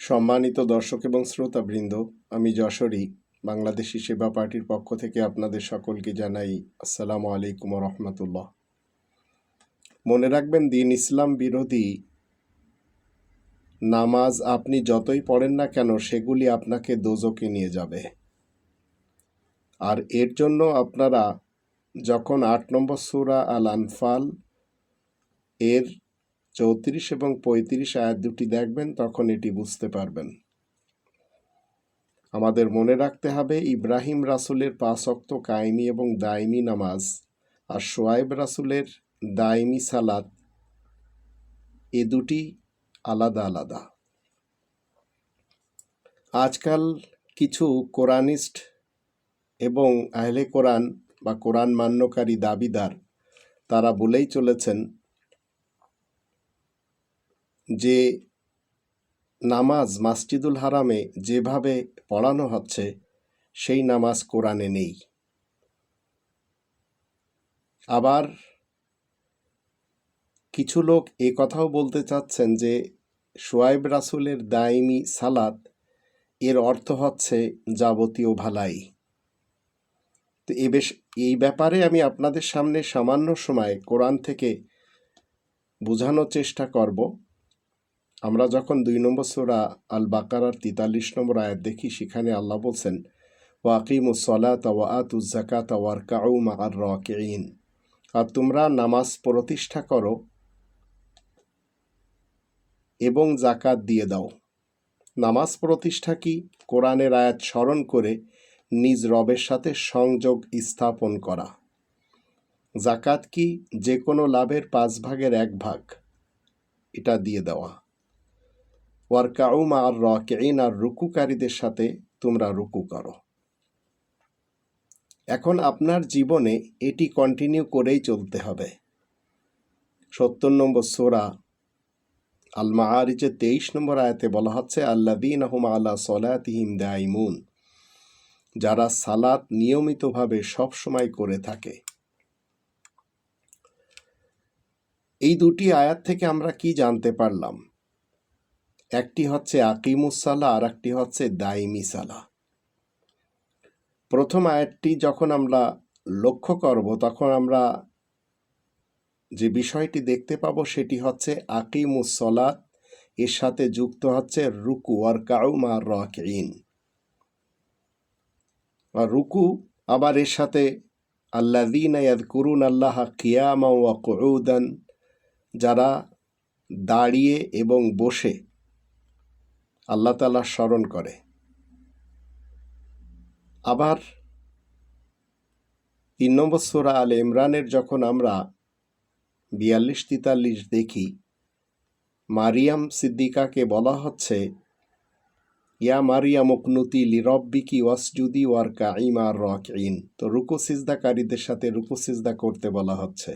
সম্মানিত দর্শক এবং শ্রোতাবৃন্দ, আমি যশোরী, বাংলাদেশি সেবা পার্টির পক্ষ থেকে আপনাদের সকলকে জানাই আসসালামু আলাইকুম রহমতুল্লাহ মনে রাখবেন, দিন ইসলাম বিরোধী নামাজ আপনি যতই পড়েন না কেন, সেগুলি আপনাকে দোজকে নিয়ে যাবে। আর এর জন্য আপনারা যখন আট নম্বর সুরা আল আনফাল এর চৌত্রিশ এবং পঁয়ত্রিশ আয়াত দুটি দেখবেন, তখন এটি বুঝতে পারবেন। আমাদের মনে রাখতে হবে, ইব্রাহিম রাসুলের পাঁচ অক্ত কায়েমি এবং দায়মি নামাজ আর সোয়াইব রাসুলের দায়মি সালাত, এ দুটি আলাদা আলাদা। আজকাল কিছু কোরআনিস্ট এবং আহলে কোরআন বা কোরআন মান্যকারী দাবিদার, তারা বলেই চলেছেন যে নামাজ মাসজিদুল হারামে যেভাবে পড়ানো হচ্ছে, সেই নামাজ কোরআনে নেই। আবার কিছু লোক এ কথাও বলতে চাচ্ছেন যে, সোয়াইব রাসুলের দাইমি সালাত, এর অর্থ হচ্ছে যাবতীয় ভালাই। তো এ বেশ, এই ব্যাপারে আমি আপনাদের সামনে সামান্য সময় কোরআন থেকে বোঝানোর চেষ্টা করব। আমরা যখন দুই নম্বর সোরা আল বাকারার তিতাল্লিশ নম্বর আয়াত দেখি, সেখানে আল্লাহ বলছেন ওয়াকিমুস সলাত ওয়া আতুজ জাকাত ওয়ার কাউ মার রকিন আর তোমরা নামাজ প্রতিষ্ঠা করো এবং জাকাত দিয়ে দাও। নামাজ প্রতিষ্ঠা কি? কোরআনের আয়াত স্মরণ করে নিজ রবের সাথে সংযোগ স্থাপন করা। জাকাত কি? যে কোনো লাভের পাঁচ ভাগের এক ভাগ। এটা দিয়ে দেওয়া। ওয়ারকাউমা আর রকেইন আর রুকুকারীদের সাথে তোমরা রুকু করো। এখন আপনার জীবনে এটি কন্টিনিউ করেই চলতে হবে। সত্তর নম্বর সোরা আল মাহারিজের তেইশ নম্বর আয়াতে বলা হচ্ছে আল্লাদিন আহম আল্লাহ সলাতিহিম দাইমুন যারা সালাত নিয়মিতভাবে সবসময় করে থাকে। এই দুটি আয়াত থেকে আমরা কি জানতে পারলাম? একটি হচ্ছে আকিমুসালা আর একটি হচ্ছে দাইমি সালা প্রথম আয়াতটি যখন আমরা লক্ষ্য করব, তখন আমরা যে বিষয়টি দেখতে পাব, সেটি হচ্ছে আকিমুসলাত এর সাথে যুক্ত হচ্ছে রুকু আর কাউম আর ইন আর রুকু আবার এর সাথে আল্লাদিন করুন আল্লাহ কিয়ামা ওয়া কৌদান যারা দাঁড়িয়ে এবং বসে আল্লাহ তালা স্মরণ করে। আবার তিন নম্বর সোরা আল ইমরানের যখন আমরা বিয়াল্লিশ তেতাল্লিশ দেখি, মারিয়াম সিদ্দিকাকে বলা হচ্ছে, ইয়া মারিয়া মুকনুতি লিরব্বিকি ওয়াসজুদি ওয়ার কাইম আর রক ইন তো রুকু সিজদাকারীদের সাথে রুকু সিজদা করতে বলা হচ্ছে।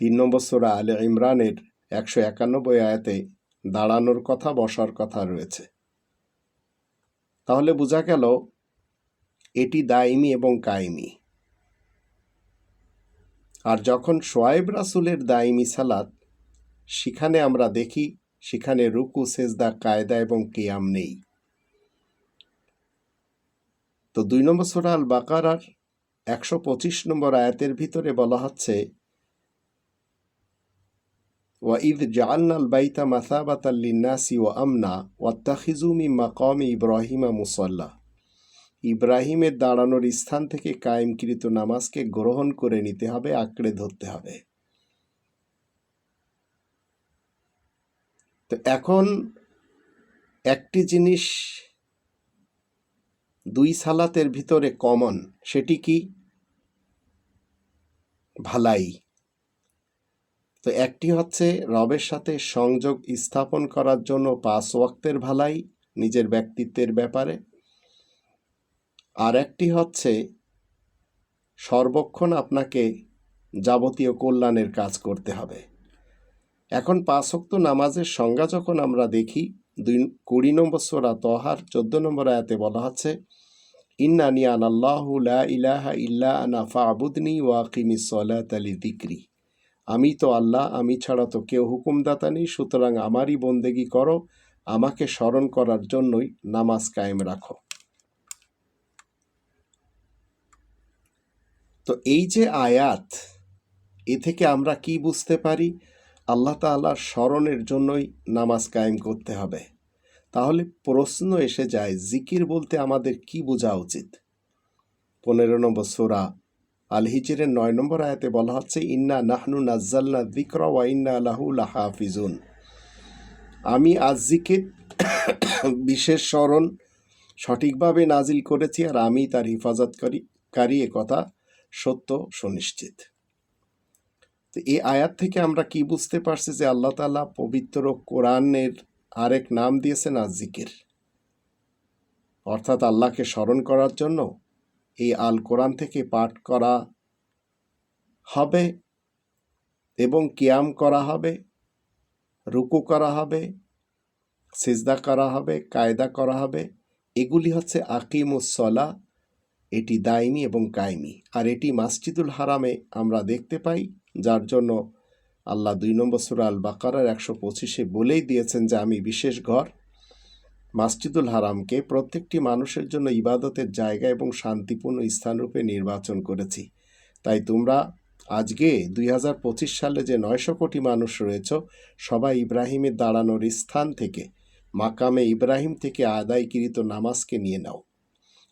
তিন নম্বর সোরা আলে ইমরানের একশো একানব্বই আয়াতে দাঁড়ানোর কথা, বসার কথা রয়েছে। তাহলে বোঝা গেল এটি দাইমি এবং কায়েমি। আর যখন সোয়েব রাসুলের দাইমি সালাত, সেখানে আমরা দেখি, সেখানে রুকু, সেজদা, কায়দা এবং কেয়াম নেই। তো দুই নম্বর সোরা আল বাকারার একশো পঁচিশ নম্বর আয়াতের ভিতরে বলা হচ্ছে ওয়াঈদ জাআন্নাল বাইতা মাসাবাত লিন্নাসি ও আমনা ওয়াত্তাখিজুমি মাকামি ইব্রাহিমা মুসল্লা ইব্রাহিমের দাঁড়ানোর স্থান থেকে কায়েমকৃত নামাজকে গ্রহণ করে নিতে হবে, আঁকড়ে ধরতে হবে। তো এখন একটি জিনিস দুই সালাতের ভিতরে কমন, সেটি কি? ভালাই। তো একটি হচ্ছে রবের সাথে সংযোগ স্থাপন করার জন্য পাঁচ ওয়াক্তের ভালাই নিজের ব্যক্তিত্বের ব্যাপারে। আর একটি হচ্ছে সর্বক্ষণ আপনাকে যাবতীয় কল্যাণের কাজ করতে হবে। এখন পাঁচ ওয়াক্ত নামাজের সংজ্ঞা যখন আমরা দেখি, দুই কুড়ি নম্বর সোরা তহার, চোদ্দ নম্বর আয়াতে বলা হচ্ছে ইন্নানি আন আল্লাহ ইলাহা ইল্লা আনা ফাবুদনি ওয়াকিমি সলাত আলি দিক্রি আমি তো আল্লাহ, আমি ছাড়া তো কেউ হুকুমদাতা নেই, সুতরাং আমারই বন্দেগি করো, আমাকে স্মরণ করার জন্যই নামাজ কায়েম রাখো। তো এই যে আয়াত, এ থেকে আমরা কি বুঝতে পারি? আল্লাহ তাআলার স্মরণের জন্যই নামাজ কায়েম করতে হবে। তাহলে প্রশ্ন এসে যায়, জিকির বলতে আমাদের কি বোঝা উচিত? পনেরো নম্বর সোরা আল হিজরের নয় নম্বর আয়াতে বলা হচ্ছে, ইন্না নাহনু নাজ্জালনা দিকরা ওয়া ইন্না আলাহু লাহাফিজুন। আমি আজ জিকির, বিশেষ স্মরণ সঠিকভাবে নাজিল করেছি আর আমি তার হিফাজতকারী, কারী এ কথা সত্য সুনিশ্চিত। তো এই আয়াত থেকে আমরা কি বুঝতে পারছি যে আল্লাহ তাআলা পবিত্র কোরআনের আরেক নাম দিয়েছেন আজ জিকির? অর্থাৎ আল্লাহকে স্মরণ করার জন্য এই আল কোরআন থেকে পাঠ করা হবে এবং কিয়াম করা হবে, রুকু করা হবে, সিজদা করা হবে, কায়দা করা হবে। এগুলি হচ্ছে আকিমুসলা এটি দাইমি এবং কায়েমি। আর এটি মাসজিদুল হারামে আমরা দেখতে পাই, যার জন্য আল্লাহ দুই নম্বর সুরা আল বাকারার একশো পঁচিশে বলেই দিয়েছেন যে আমি বিশেষ ঘর মাসজিদুল হারামকে প্রত্যেকটি মানুষের জন্য ইবাদতের জায়গা এবং শান্তিপূর্ণ স্থানরূপে নির্বাচন করেছি। তাই তোমরা আজকে দুই হাজার পঁচিশ সালে যে নয়শো কোটি মানুষ রয়েছ, সবাই ইব্রাহিমের দাঁড়ানোর স্থান থেকে, মাকামে ইব্রাহিম থেকে আদায়কৃত নামাজকে নিয়ে নাও।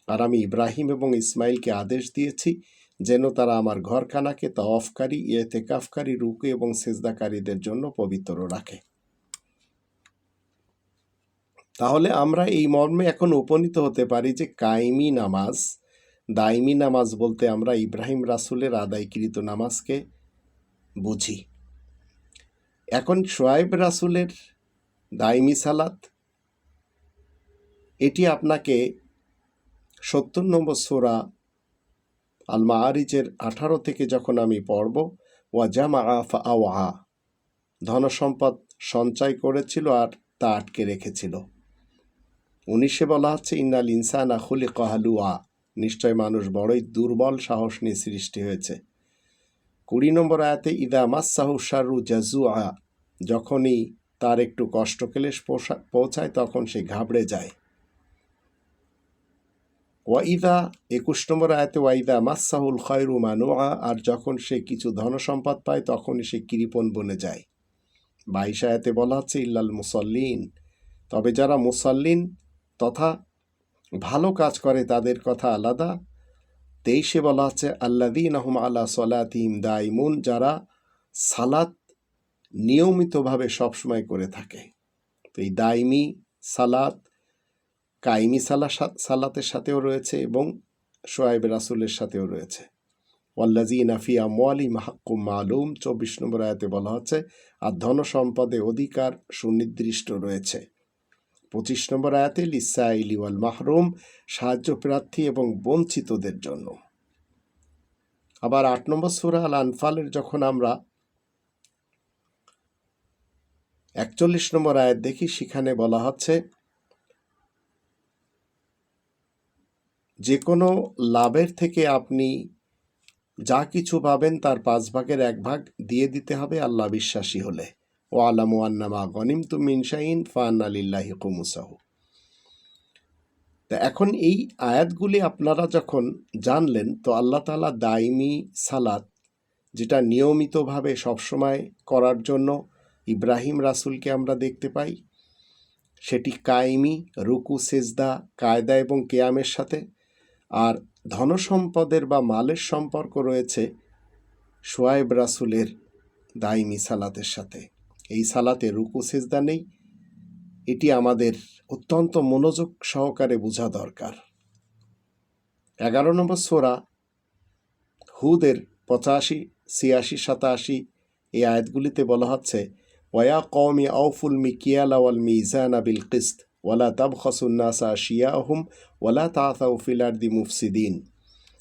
আর আমি ইব্রাহিম এবং ইসমাইলকে আদেশ দিয়েছি যেন তারা আমার ঘরখানাকে তওয়াফকারী ইয়েতেকাফকারী রুকু এবং সেজদাকারীদের জন্য পবিত্র রাখে। তাহলে আমরা এই মর্মে এখন উপনীত হতে পারি যে কায়েমি নামাজ দাইমি নামাজ বলতে আমরা ইব্রাহিম রাসুলের আদায়কৃত নামাজকে বুঝি। এখন সোয়াইব রাসুলের দাইমি সালাত, এটি আপনাকে সত্তর নম্বর সোরা আল মাআরিজের আঠারো থেকে যখন আমি পড়ব, ওয়া জামা আফা আওয়া ধনসম্পদ সঞ্চয় করেছিল আর তা আটকে রেখেছিল। উনিশে বলা হচ্ছে, ইন্নাল ইনসান আখুলি কহালুয়া নিশ্চয় মানুষ বড়ই দুর্বল সাহস নিয়ে সৃষ্টি হয়েছে। কুড়ি নম্বর আয়াতে, ইদা মাসাহু শারু জাজুয়া যখনই তার একটু কষ্ট কেলেশ পৌঁছায়, তখন সে ঘাবড়ে যায়। ওয়াইদা, একুশ নম্বর আয়াতে, ওয়াইদা মাসাহুল খয়রু মানুয়া আর যখন সে কিছু ধনসম্পদ পায়, তখনই সে কৃপণ বনে যায়। বাইশ আয়াতে বলা হচ্ছে, ইল্লাল মুসল্লিন। তবে যারা মুসল্লিন তথা ভালো কাজ করে তাদের কথা আলাদা। তেইশে বলা হচ্ছে আল্লাদিন আহম আল্লাহ সলাতিম দাইমুন যারা সালাত নিয়মিতভাবে সবসময় করে থাকে। তো এই দাইমি সালাত কাইমি সালা সালাতের সাথেও রয়েছে এবং সোয়াইব রাসুলের সাথেও রয়েছে। ওয়াল্লাজি নাফিয়া মোয়ালি মাহাক্কুম মালুম চব্বিশ নম্বর আয়াতে বলা হচ্ছে, আর ধন সম্পদে অধিকার সুনির্দিষ্ট রয়েছে। পঁচিশ নম্বর আয়াতে লিসাইলি ওয়াল মাহরুম, সাহায্য প্রার্থী এবং বঞ্চিতদের জন্য। আবার আট নম্বর সুরা আল আনফালের যখন আমরা একচল্লিশ নম্বর আয়াত দেখি, সেখানে বলা হচ্ছে যে কোনো লাভের থেকে আপনি যা কিছু পাবেন তার পাঁচ ভাগের এক ভাগ দিয়ে দিতে হবে, আল্লাহ বিশ্বাসী হলে। ও আলামু আন্নামা গনিম তু মিনশাইন ফান আলিল্লাহি কুমুসাহু তা এখন এই আয়াতগুলি আপনারা যখন জানলেন, তো আল্লাহ তালা দাইমি সালাত, যেটা নিয়মিতভাবে সবসময় করার জন্য ইব্রাহিম রাসুলকে আমরা দেখতে পাই, সেটি কায়েমি, রুকু, সেজদা, কায়দা এবং কেয়ামের সাথে, আর ধনসম্পদের বা মালের সম্পর্ক রয়েছে সোয়াইব রাসুলের দাইমি সালাতের সাথে। এই সালাতে রুকু, সেজদা নেই। এটি আমাদের অত্যন্ত মনোযোগ সহকারে বোঝা দরকার। এগারো নম্বর সোরা হুদের পঁচাশি, ছিয়াশি, সাতাশি এই আয়াতগুলিতে বলা হচ্ছে ওয়া কওমি আউফুল মিকিয়ালা ওয়াল মিজানা বিল কিস্ত, ওয়ালা তাব খসুন্নাসা শিয়া শিয়াহুম, ওয়ালা তাতাউ ফিলার্দি মুফসিদিন।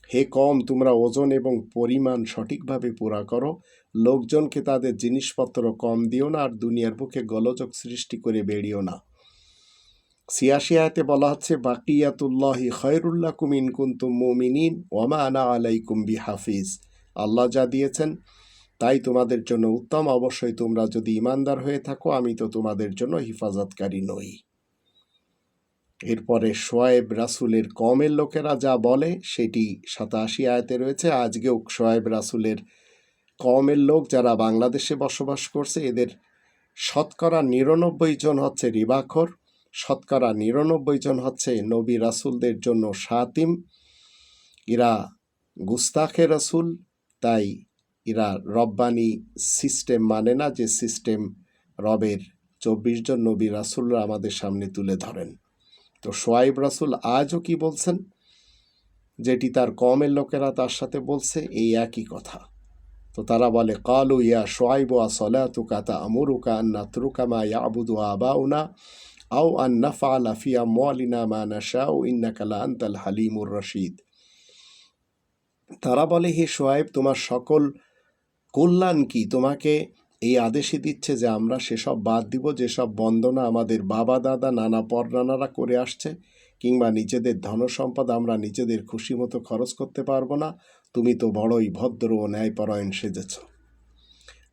হে কম তোমরা ওজন এবং পরিমাণ সঠিকভাবে পুরা করো লোকজনকে তাদের জিনিসপত্র কম দিও না আর দুনিয়ার বুকে গলযোগ সৃষ্টি করে বেরিও না। সিয়াশি আয়াতে বলা হচ্ছে, বাকিয়াতুল্লাহি খয়রুল্লাহ কুমিন কুন্তুম মুমিনিন ওমা আনা আলাইকুম বি হাফিজ আল্লাহ যা দিয়েছেন, তাই তোমাদের জন্য উত্তম। অবশ্যই তোমরা যদি ইমানদার হয়ে থাকো, আমি তো তোমাদের জন্য হিফাজতকারী নই। এরপরে সোয়েব রাসুলের কমের লোকেরা যা বলে, সেটি সাতাশি আয়তে রয়েছে। আজকেও সোয়েব রাসুলের কমের লোক যারা বাংলাদেশে বসবাস করছে, এদের শতকরা নিরানব্বই জন হচ্ছে রিবাখর, শতকরা নিরানব্বই জন হচ্ছে নবী রাসুলদের জন্য সাতিম এরা গুস্তাখে রাসুল, তাই এরা রব্বানি সিস্টেম মানে না যে সিস্টেম রবের চব্বিশ জন নবী রাসুলরা আমাদের সামনে তুলে ধরেন। তো সোয়াইব রাসুল আজও কি বলছেন? যেটি তার কমের লোকেরা তার সাথে বলছে, এই একই কথা। তো তারা বলে, কালু ইয়া সোয়াইব আ সলাতু কাতা আমরুকা আন্না ত্রুকামা ইয়াবুদু আবাউনা আও আন নাফাল আফিয়া মোয়ালিনা মা নাশাউ ইন্নাকালা আন্তাল হালিমুর রশিদ। তারা বলে, হে সোয়াইব তোমার সকল কল্যাণ কি? তোমাকে এই আদেশে দিচ্ছে যে আমরা সেসব বাদ দিব, যেসব বন্দনা আমাদের বাবা, দাদা, নানা, পরনানারা করে আসছে। কিংবা নিজেদের ধনসম্পদ আমরা নিজেদের খুশি মতো খরচ করতে পারব না। তুমি তো বড়ই ভদ্র ও ন্যায়পরায়ণ সেজেছ।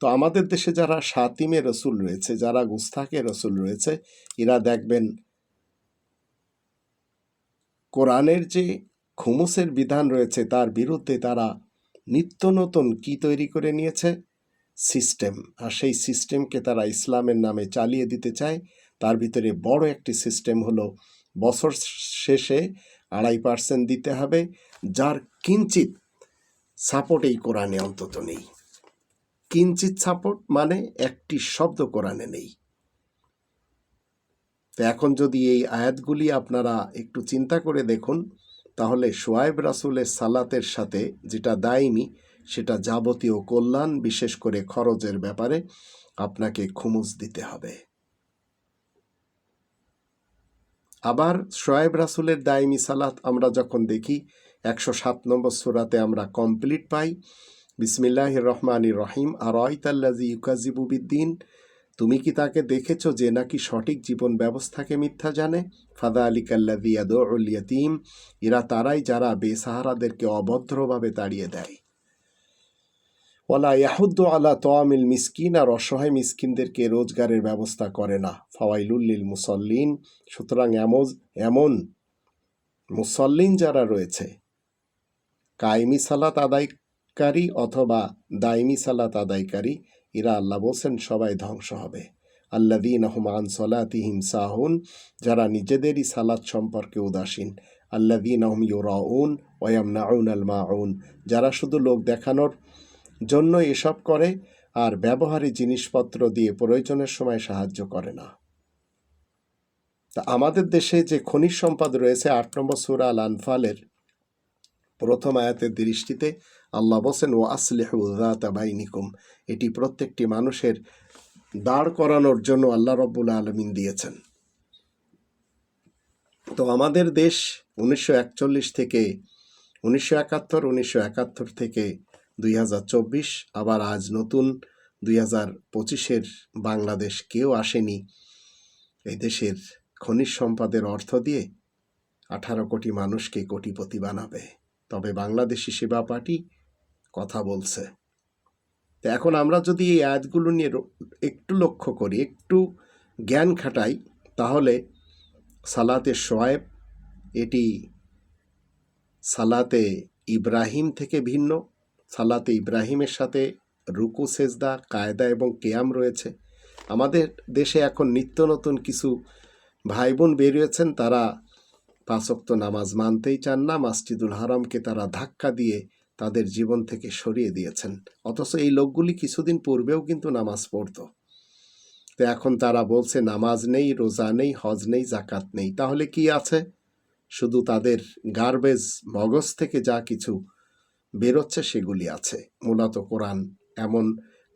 তো আমাদের দেশে যারা সাতিমে রসুল রয়েছে, যারা গুস্তাকে রসুল রয়েছে, এরা দেখবেন কোরআনের যে খুমুসের বিধান রয়েছে, তার বিরুদ্ধে তারা নিত্য নতুন কি তৈরি করে নিয়েছে? সিস্টেম। আর সেই সিস্টেমকে তারা ইসলামের নামে চালিয়ে দিতে চায়। তার ভিতরে বড় একটি সিস্টেম হলো বছর শেষে আড়াই পার্সেন্ট দিতে হবে, যার কিঞ্চিত সাপোর্ট এই কোরআনে অন্তত নেই। কিঞ্চিত সাপোর্ট মানে একটি শব্দ কোরআনে নেই। তো এখন যদি এই আয়াতগুলি আপনারা একটু চিন্তা করে দেখুন, তাহলে সোয়াইব রাসুলের সালাতের সাথে যেটা দায়নি সেটা যাবতীয় কল্যাণ, বিশেষ করে খরচের ব্যাপারে আপনাকে খুমুজ দিতে হবে। আবার শোয়েব রাসুলের দায়মি সালাত আমরা যখন দেখি, একশো সাত নম্বর সুরাতে আমরা কমপ্লিট পাই বিসমিল্লাহ রহমান রহিম আর অয়তাল্লাজি ইউকাজিবুবিদ্দিন তুমি কি তাকে দেখেছ যে নাকি সঠিক জীবন ব্যবস্থাকে মিথ্যা জানে? ফাদা আলী কাল্লাদি ইয়াদুল ইয়াতিম এরা তারাই যারা বেসাহারাদেরকে অভদ্রভাবে তাড়িয়ে দেয়। ওয়ালা ইয়াহুদ্দ আলা তোয়ামিল মিসকিন আর অসহায় মিসকিনদেরকে রোজগারের ব্যবস্থা করে না। ফাওয়াইলুল্লিল মুসল্লিন, সুতরাং এমন এমন মুসল্লিন যারা রয়েছে, কায়েমি সালাত আদায়কারী অথবা দায়মি সালাত আদায়কারী, এরা আল্লাহ বলছেন সবাই ধ্বংস হবে। আল্লাদিন আহমান সলাতিহিম সাহুন, যারা নিজেদেরই সালাত সম্পর্কে উদাসীন। আল্লাদিন আহম ইউরাউন ওয়াম নাউন আল মাউন, যারা শুধু লোক দেখানোর জন্য এসব করে আর ব্যবহারী জিনিসপত্র দিয়ে প্রয়োজনের সময় সাহায্য করে না। তা আমাদের দেশে যে খনিজ সম্পদ রয়েছে, আট নম্বর সুরা আল আনফালের প্রথম আয়াতের দৃষ্টিতে আল্লাহ বসেন ও আসলেহ বাইনিকুম। এটি প্রত্যেকটি মানুষের দাঁড় করানোর জন্য আল্লাহ রব্বুল আলমিন দিয়েছেন। তো আমাদের দেশ উনিশশো একচল্লিশ থেকে উনিশশো একাত্তর উনিশশো একাত্তর থেকে দুই হাজার চব্বিশ, আবার আজ নতুন দুই হাজার পঁচিশের বাংলাদেশ কেউ আসেনি। এই দেশের খনিজ সম্পদের অর্থ দিয়ে আঠারো কোটি মানুষকে কোটিপতি বানাবে। তবে বাংলাদেশি সেবা পার্টি কথা বলছে। তো এখন আমরা যদি এই আয়াতগুলো নিয়ে একটু লক্ষ্য করি, একটু জ্ঞান খাটাই, তাহলে সালাতে সোয়েব এটি সালাতে ইব্রাহিম থেকে ভিন্ন সালাতে ইব্রাহিমের সাথে রুকু, সেজদা, কায়দা এবং কেয়াম রয়েছে। আমাদের দেশে এখন নিত্য নতুন কিছু ভাই বোন বেরিয়েছেন। তারা পাঁচক্ত নামাজ মানতেই চান না। মাসজিদুল হারামকে তারা ধাক্কা দিয়ে তাদের জীবন থেকে সরিয়ে দিয়েছেন। অথচ এই লোকগুলি কিছুদিন পূর্বেও কিন্তু নামাজ পড়তো। তো এখন তারা বলছে, নামাজ নেই, রোজা নেই, হজ নেই জাকাত নেই। তাহলে কি আছে? শুধু তাদের গার্বেজ মগজ থেকে যা কিছু বেরোচ্ছে সেগুলি আছে। মূলত কোরআন এমন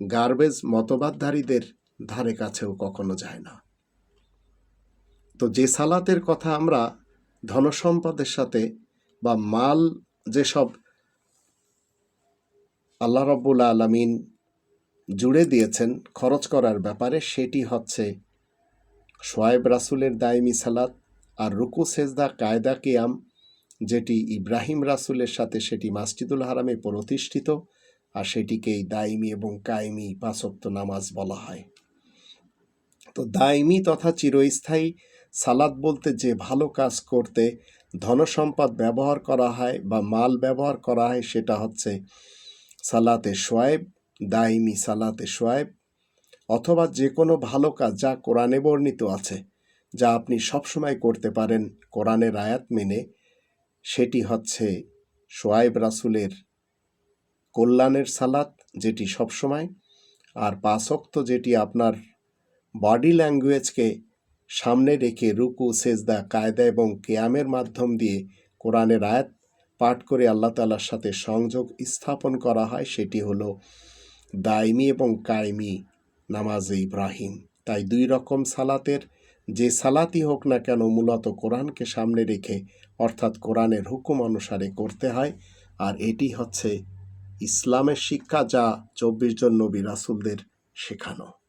গার্বেজ মতবাদধারীদের ধারে কাছেও কখনো যায় না। তো যে সালাতের কথা আমরা ধনসম্পদের সাথে বা মাল যেসব আল্লাহ রব্বুল আলমিন জুড়ে দিয়েছেন খরচ করার ব্যাপারে, সেটি হচ্ছে সোয়েব রাসুলের দায়মি সালাত আর রুকু, সেজদা, কায়দা, কিয়াম যেটি ইব্রাহিম রাসুলের সাথে সেটি মাসজিদুল হারামে প্রতিষ্ঠিত আর সেটিকেই দাইমি এবং কায়েমি পাঁচক্ত নামাজ বলা হয়। তো দাইমি তথা চিরস্থায়ী সালাদ বলতে যে ভালো কাজ করতে ধনসম্পদ ব্যবহার করা হয় বা মাল ব্যবহার করা হয় সেটা হচ্ছে সালাতে সোয়েব দাইমি সালাতে সোয়েব অথবা যে কোনো ভালো কাজ যা কোরআনে বর্ণিত আছে, যা আপনি সবসময় করতে পারেন কোরআনের আয়াত মেনে সেটি হচ্ছে সোয়াইব রাসুলের কল্যাণের সালাত, যেটি সবসময়, আর পাঁচক্ত যেটি আপনার বডি ল্যাঙ্গুয়েজকে সামনে রেখে রুকু, সেজদা, কায়দা এবং কেয়ামের মাধ্যম দিয়ে কোরআনের আয়াত পাঠ করে আল্লাহ তালার সাথে সংযোগ স্থাপন করা হয়, সেটি হলো দায়মি এবং কায়েমি নামাজে ইব্রাহিম। তাই দুই রকম সালাতের যে সালাতি হোক না কেন মূলত কোরআনকে সামনে রেখে, অর্থাৎ কোরআনের হুকুম অনুসারে করতে হয়। আর এটি হচ্ছে ইসলামের শিক্ষা যা চব্বিশ জন নবী রাসুলদের শেখানো।